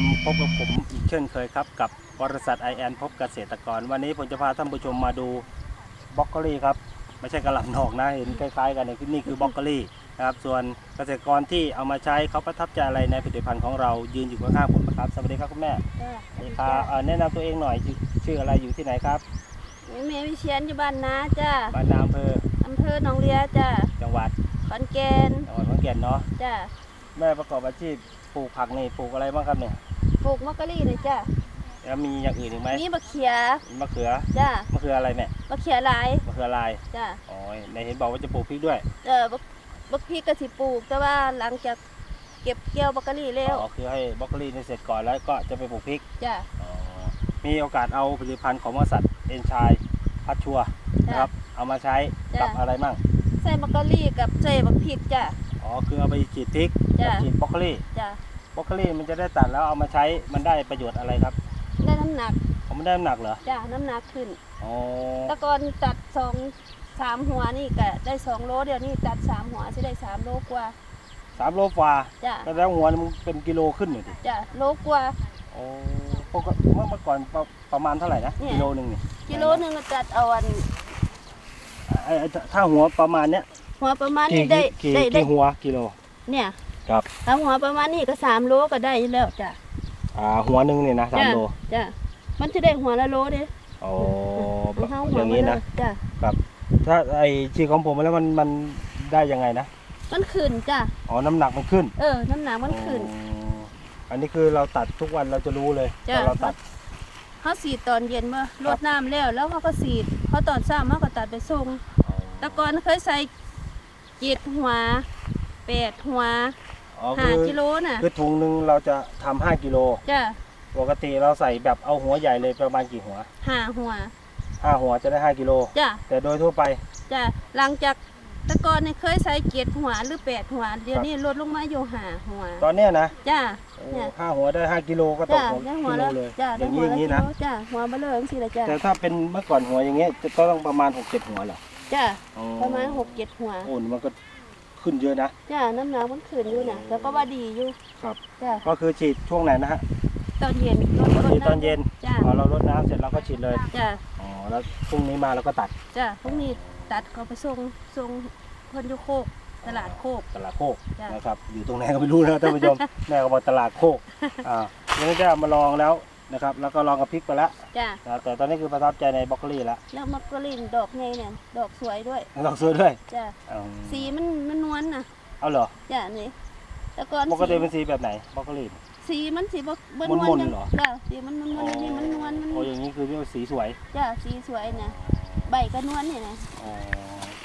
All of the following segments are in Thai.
มพบกับผมอีกเช่นเคยครับกับบริษัทไอแอนพบเกษตรกร วันนี้ผมจะพาท่านผู้ชมมาดูบล็อกโคลี่ครับไม่ใช่กระหล่ำดอกนะเห็นคล้ายๆ กันเนี่ยนี่คือบล็อกโคลี่นะครับส่วนเกษตรกรที่เอามาใช้เขาประทับใจอะไรในผลิตภัณฑ์ของเรายืนอยู่ข้างๆผมนะครับสวัสดีครับคุณแม่จ้าสวัสดีครับเอ่อแนะนำตัวเองหน่อยชื่อชื่ออะไรอยู่ที่ไหนครับแม่วิเชียนอยู่บ้านนาจ้าบ้านนาอำเภออำเภอหนองเรียจ้าจังหวัดขอนแก่นจังหวัดขอนแก่นเนาะจ้าแม่ประกอบอาชีพปลูกผักนี่ปลูกอะไรบ้างครับเนี่ย ปลูกมะกะลี่เลยจ้าแล้วมีอย่างอื่นอีกไหมมีมะเขียมีมะเขือจ้ามะเขืออะไรแม่มะเขียหลายมะเขือลายจ้าอ๋อในเห็นบอกว่าจะปลูกพริกด้วย เออบักบักพริกก็สิปลูก แต่ว่าหลังจากเก็บเกี่ยวมะกะลี่แล้วอ๋อคือให้บรอกโคลีนี่เสร็จก่อนแล้วก็จะไปปลูกพริกจ้าอ๋อมีโอกาสเอาผลิตภัณฑ์ของบริษัทเอนชายพัชชัวนะครับ เอามาใช้กับอะไรมั่งใส่มะกะลี่กับใส่บักพริกจ้าอ๋อคือเอาไปฉีดพริกจ้ะกับฉีดบรอกโคลีจ้า บรอกโคลีมันจะได้ตัดแล้วเอามาใช้มันได้ประโยชน์อะไรครับได้น้ำหนักผมไม่ได้น้ำหนักเหรอจ้าน้ำหนักขึ้นอ๋อแตะกอนตัดสองสามหัวนี่ก็ได้สองโลเดี๋ยวนี้ตัดสามหัวสิได้สามโลกว่าสามโลกว่าจ้าก็แล้วหัวมันเป็นกิโลขึ้นเลยดิจ้าโลกว่า โอ้ปกติเมื่อเมื่อก่อนประประมาณเท่าไหร่นะเนี่ย กิโลหนึ่งนี่กิโลหนึงก็จัดเอาอันไอ้ไอ้ถ้าหัวประมาณเนี้ยหัวประมาณกี่นี้ได้กี่ได้ได้กี่หัวกิโลเนี่ย ครับ ถ้าหัวประมาณนี้ก็สามโลก็ได้อยู่แล้วจ้ะอ่าหัวหนึ่งเนี่ยนะสามจ้ะโลจ้ะมันจะได้หัวละโลเด้อ๋อมันเข้าหัอวย่างมานี้เลนะยจ้ะถ้าไอ้ชีของผมแล้วมันมันได้ยังไงนะมันขึ้นจ้ะอ๋อน้ำหนักมันขึ้น เออ น้ำหนักมันขึ้นอ๋ออันนี้คือเราตัดทุกวันเราจะรู้เลยจ้ะตอนเราตัดเขาสีดตอนเย็นเมื่อรดน้ำแล้วแล้วเขาก็สีดเขาตอนเช้าเขาก็ตัดไปส่งแตะกอนเคยใส่เจ็ดหัวแปดหัว อ๋อห้าคือกิโลน่ะคือถุงหนึ่งเราจะทำห้ากิโล จ้ะปกติเราใส่แบบเอาหัวใหญ่เลยประมาณกี่หัวห้าหัวห้าหัวจะได้ห้ากิโล จ้ะแต่โดยทั่วไป จ้ะหลังจากแตะกอนเนี่ยเคยใส่เจ็ดหัวหรือแปดหัว เดี๋ยวนี้ลดลงมาอยู่ห้าหัว ตอนเนี้ยนะจ้ะ โอ้เนี่ย ห้าหัวได้ห้ากิโลก็ตกจ้าหัวได้กิหัวโลแล้วเลยจ้าอได้ย่างหันี้วอย่างนี้แล้วนะจ้าหัวเบลอจังสิละจ้าแต่ถ้าเป็นเมื่อก่อนหัวอย่างเงี้ยจะต้องประมาณหกเจ็ดหัวเหรอจ้าอ๋อประมาณหกเจ็ดหัว โอ้นี่มันก็ ขึ้นเยอะนะ จ้าน้ำหนักมันขึ้นอยู่นะแล้วก็ว่าดีอยู่ครับ จ้าก็คือฉีดช่วงไหนนะฮะตอนเย็นรดรดฉีดตอนเย็นจ้าพอเรารดน้ำเสร็จเราก็ฉีดเลยจ้าอ๋อแล้วพรุ่งนี้มาเราก็ตัดจ้าพรุ่งนี้ตัดเขาไปส่งส่งคนอยุโคกตลาดโคกตลาดโคกจ้ะนะครับอยู่ตรงไหนก็ไม่รู้นะท่านผู้ชมแม่ก็บอกตลาดโคกอ่ายังได้เอามาลองแล้ว นะครับ แล้วก็ลองกับพริกไปแล้วจ้านะแต่ตอนนี้คือประทับใจในบรอกโคลีแล้วแล้วมักกะลินดอกไงเนี่ยดอกสวยด้วยลองซื้อด้วยจ้าอืมสีมันมันนวลนะเอาเหรอจ้านี่แต่ก่อนปกติสีเป็นสีแบบไหนบรอกโคลี สีมันสีบ่บ่นมวลนๆจังเหรอ จ้าสีมันนวลๆอันนี้มันนวลมันโอ้อย่างนี้คือเรียกว่าสีสวยจ้าสีสวยนะใบก็นวลเนี่ยนะอ๋อ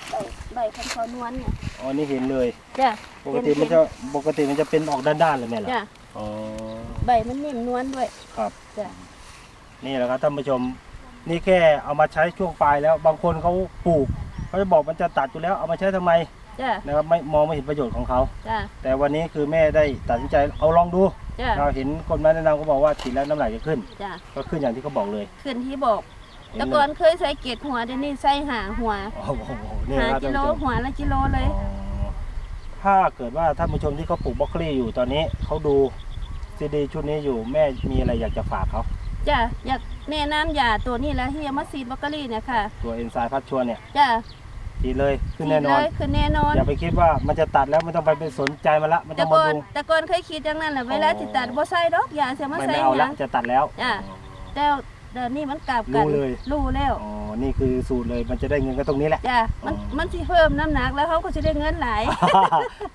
ใบใบคันคอนวลเนี่ยอ๋อนี่เห็นเลย จ้ะปกติมันจะปกติมันจะเป็นออกด้านๆเลยแม่เหรอจ้ะ อ๋อใบ มันนิ่มนวลด้วยครับจ้ะนี่แหละครับท่านผู้ชม นี่แค่เอามาใช้ช่วงปลายแล้ว บางคนเขาปลูกเขาจะบอกมันจะตัดอยู่แล้วเอามาใช้ทำไมจ้ะนะครับไม่มองไม่เห็นประโยชน์ของเขา จ้ะ แต่วันนี้คือแม่ได้ตัดสินใจเอาลองดูจ้ะ เราเห็นคนมาแนะนำก็บอกว่าฉีดแล้วน้ำหนักจะขึ้น จ้ะก็ขึ้นอย่างที่เขาบอกเลยขึ้นที่บอกเห็แต่เลยก่อนเคยใส่เกล็ดหัวเดี๋ยวนี้ใส่หางหัวโอ้โหนี่หานะครับกิท่านโลผู้ชม หัวละกิโลเลย อ๋อถ้าเกิดว่าท่านผู้ชมที่เขาปลูกบรอกโคลีอยู่ตอนนี้เขาดู ซีดีชุดนี้อยู่แม่มีอะไรอยากจะฝากเขาจ้ะอยากแนะนำยาตัวนี้แล้วที่เอามาซีดบล็อกเกอรี่เนี่ยค่ะตัวเอนไซม์พัดชวนเนี่ยจ้ะฉีดเลยขึ้นซีแน่ดนเลอนยคือแน่นอนอย่าไปคิดว่ามันจะตัดแล้วไม่ต้องไปไปสนใจมันละไม่ต้แต่องก่มาอนดูแต่ก่อนเคยคิดอย่างนั้นแหละเวลาติดตัดบ่ใส่ดอกยาเสียมาไม่ใส่ไม่เอาหละยังจะตัดแล้ว จ้ะแต่เดี๋ยวนี้มันกลับกันรู้เลย รู้แล้วอ๋อนี่คือสูตรเลยมันจะได้เงินก็ตรงนี้แหละ จ้ะมันอ๋อ มันสิเพิ่มน้ำหนักแล้วเขาก็จะได้เงินหลาย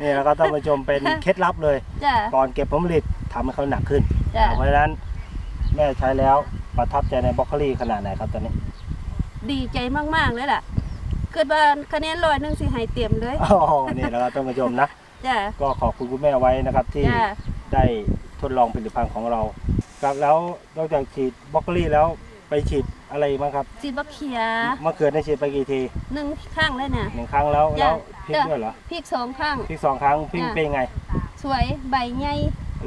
นี่แล้วก็ท่านผู้ชมเป็นเคล็ดลับเลย จ้ะก่อนเก็บผลผลิต ทำให้เขาหนักขึ้น จ้ะเพราะฉะนั้นแม่ใช้แล้วประทับใจในบรอกโคลีขนาดไหนครับตอนนี้ ดีใจมากๆเลยล่ะเกิดว่าคะแนนร้อยหนึงสิให้เต็มเลย อ๋อ นี่แล้วก็ท่านผู้ชมนะ จ้ะ ก็ขอบคุณคุณแม่ไว้นะครับที่จ้ะ ได้ทดลองผลิตภัณฑ์ของเรา ครับแล้วนอกจากฉีดบรอกโคลีแล้วไปฉีดอะไรบ้างครับสีบักเขียมะเขือได้ฉีดไปกี่ทีหนึ่งข้างเลยเนี่ยหนึ่งครั้งแล้วจ้ะ แล้วพริกจ้ะด้วยเหรอพริกสองข้าง พริกสองครั้งพริกจ้ะ เป็นไง สวยใบใหญ่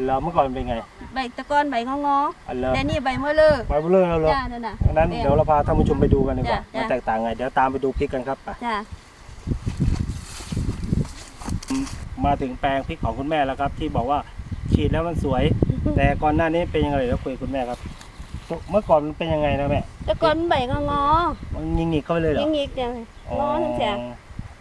แล้วเมื่อก่อนเป็นไง ใบตะกอนใบงองออันเลิๆแต่นี่ใบเมื่อเลิกไปเรื่อยแล้วเหรอจ้านั่นน่ะดังนั้นแปลงเดี๋ยวเราพาท่านผู้ชมไปดูกันดีกว่าจ้ะว่าจ้ะ แตกต่างไง เดี๋ยวตามไปดูพริกกันครับไปจ้ะมาถึงแปลงพริกของคุณแม่แล้วครับ ที่บอกว่าฉีดแล้วมันสวย แต่ก่อนหน้านี้เป็นยังไงแล้วคุยกับคุณแม่ครับ เมื่อก่อนมันเป็นยังไงนะแม่แต่ก่อนมันใบงองอมันยิงๆเข้าไปเลยเหรอยิงอีกเดียวงอทั้งเสีย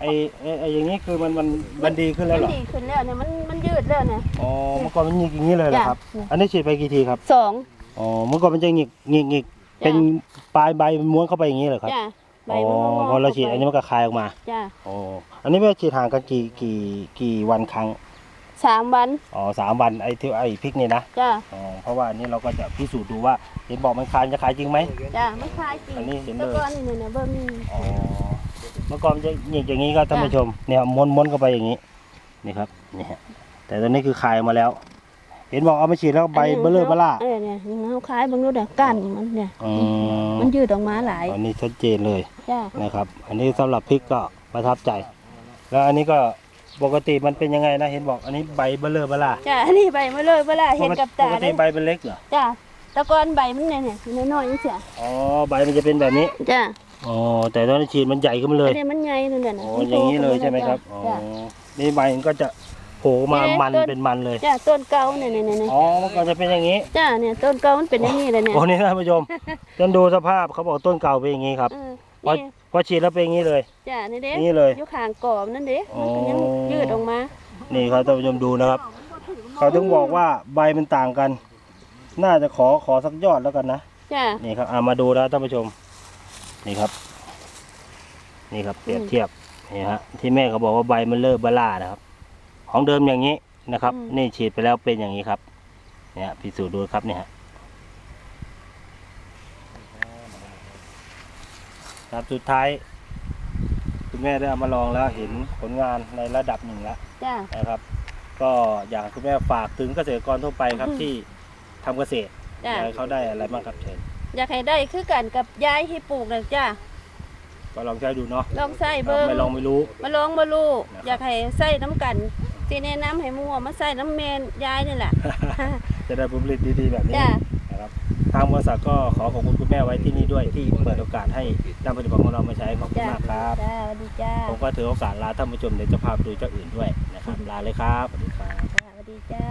ไอไอ้ไออย่างนี้คือมันมันมันดีขึ้นแล้วเหรอมันดีขึ้นแล้วเนี่ยมันมันยืดแล้วเนี่ยอ๋อเมื่อก่อนมันหงิกอย่างนี้เลยเหรอครับจ้ะอันนี้ฉีดไปกี่ทีครับสองอ๋อเมื่อก่อนมันจะหงิกหงิกหงิกจ้ะเป็นปลายใบมันม้วนเข้าไปอย่างนี้เหรอครับจ้าใบอ๋อมันงอพอเราฉีดอันนี้มันก็คลายออกมาจ้าอ๋ออันนี้แม่ฉีดห่างกันกี่กี่กี่วันครั้งสามวันอ๋อสามวันไอ้ที่ไอ้พริกนี่นะจ้าอ๋อเพราะว่าอันนี้เราก็จะพิสูจน์ดูว่าเห็นบอกมันคลายจะคลายจริงไหมจ้ามันคลายจริงอันนี้เห็นเลยแต่ก่อนนี่เนี่ยเบิ่งนี่อ๋อ เมื่อก่อนมันจะหงิกอย่างนี้ครับท่านผู้ชมเนี่ยม้วนม้วนเข้าไปอย่างนี้นี่ครับนี่ฮะแต่ตอนนี้คือคลายออกมาแล้ว เห็นบอกเอามาฉีดแล้วใบเบลเลอร์เบล่าเออเนี่ยเขาคล้ายเบางรูดอะก้านมันเนี่ยอืมมันยืดออกมาหลายอันนี้ชัดเจนเลยจ้านะครับ อันนี้สำหรับพริกก็ประทับใจ แล้วอันนี้ก็ปกติมันเป็นยังไงนะเห็นบอกอันนี้ใบเบลเลอร์เบล่าจ้าอันนี้ใบมาเลยเวลาเห็นกับปตากติเลยใบเป็นเล็กเหรอจ้าแต่ก่อนใบมันเนี่ยเนี่ยอยู่น้อยๆนี่เสียอ๋อใบมันจะเป็นแบบนี้จ้า อ๋อแต่ตอนนี้ฉีดมันใหญ่ขึ้นมาเลยอันนี้มันใหญ่นั่นแหละนะอ๋ออย่างนี้เลยใช่ไหมครับอ๋อจ้านี่ใบมันก็จะโผล่มาเนี่ยมันต้นเป็นมันเลยจ้าต้นเก่าเนี่ยเนี่ยเนี่ยอ๋อเมื่อก่อนจะเป็นอย่างนี้จ้าเนี่ยต้นเก่ามันเป็นอย่างนี้เลยเนี่ยโอ้นี่ท่านผู้ชมจนดูสภาพเขาบอกต้นเก่าเป็นอย่างนี้ครับเออพอนี่พอฉีดแล้วเป็นอย่างนี้เลยจ้านี่เด้นี่เลยอยู่ข้างกรอบนั่นเด้อ๋อมันก็ยังยืดออกมา นี่ครับท่านผู้ชมดูนะครับ เขาถึงบอกว่าใบมันต่างกัน น่าจะขอขอสักยอดแล้วกันนะจ้านี่ครับเอามาดูนะท่านผู้ชม นี่ครับ นี่ครับเปรียบเทียบนี่ฮะที่แม่เขาบอกว่าใบมันเลิกบล่านะครับ ของเดิมอย่างนี้นะครับ นี่ฉีดไปแล้วเป็นอย่างนี้ครับ เนี่ยพิสูจน์ดูครับเนี่ยฮะครับสุดท้าย คุณแม่ได้เอามาลองแล้วเห็นผลงานในระดับหนึ่งแล้วจ้านะครับ ก็อยากให้คุณแม่ฝากถึงเกษตรกรทั่วไปครับอืมที่ทำเกษตรจ้าอยากให้เขาได้อะไรบ้างครับเชิญ อยากให้ได้คือกันกับยายที่ปลูกนะจ้าก็ลองใช้ดูเนาะลองใส่ครับเบิ่งไม่ลองไม่รู้ มาลองมาลูกนะครับอยากให้ใส่น้ำกันสีแนะนำให้หมัวมาใส่น้ำเมนยายนี่แหละ จะได้ผลผลิตดีๆแบบนี้จ้านะครับทางบริษัทก็ขอขอบคุณคุณแม่ไว้ที่นี่ด้วยที่เปิดโอกาสให้นำผลิตภัณฑ์ของเรามาใช้ขอบคุณจ้ามากครับจ้าสวัสดีจ้าผมก็ถือโอกาสลาท่านผู้ชมเดี๋ยวจะพาไปดูเจ้าอื่นด้วยนะครับลาเลยครับสวัสดีครับสวัสดีจ้า